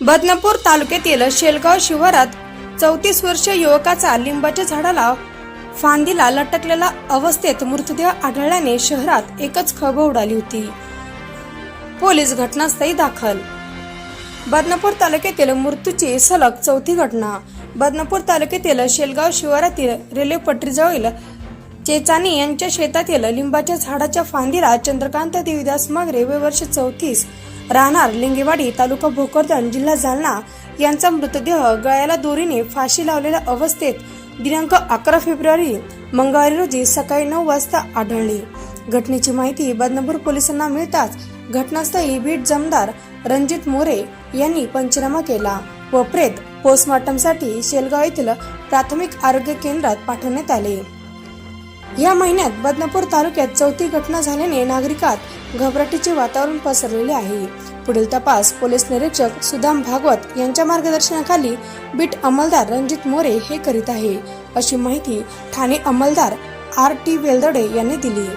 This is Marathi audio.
बदनापूर तालुक्यातील शेलगाव शिवारात चौतीस वर्षीय युवकाचा लिंबाच्या झाडाला फांदीला लटकलेला अवस्थेत मृतदेह आढळल्याने शहरात एकच खळबळ उडाली होती. पोलीस घटनास्थळी दाखल. बदनापूर तालुक्यातील मृत्यूची सलग चौथी घटना. बदनापूर तालुक्यातील शेलगाव शिवारातील रेल्वे पटरीजवळील चेचानी यांच्या शेतातील लिंबाच्या झाडाच्या फांदीला चंद्रकांत देवीदास मगरे व वर्ष चौतीस राहणार लिंगेवाडी तालुका भोकरदन जिल्हा जालना. यांचा मृतदेह गळ्याला दोरीने फाशी लावलेल्या अवस्थेत दिनांक अकरा फेब्रुवारी मंगळवारी रोजी सकाळी नऊ वाजता आढळली. घटनेची माहिती बदनापूर पोलिसांना मिळताच घटनास्थळी बीट जमदार रणजित मोरे यांनी पंचनामा केला व प्रेत पोस्टमॉर्टमसाठी शेलगाव येथील प्राथमिक आरोग्य केंद्रात पाठवण्यात आले. या महिन्यात बदनापूर तालुक्यात चौथी घटना झाल्याने नागरिकात घबराटीचे वातावरण पसरलेले आहे. पुढील तपास पोलीस निरीक्षक सुदाम भागवत यांच्या मार्गदर्शनाखाली बीट अंमलदार रणजित मोरे हे करीत आहे. अशी माहिती ठाणे अंमलदार आर टी वेलदडे यांनी दिली.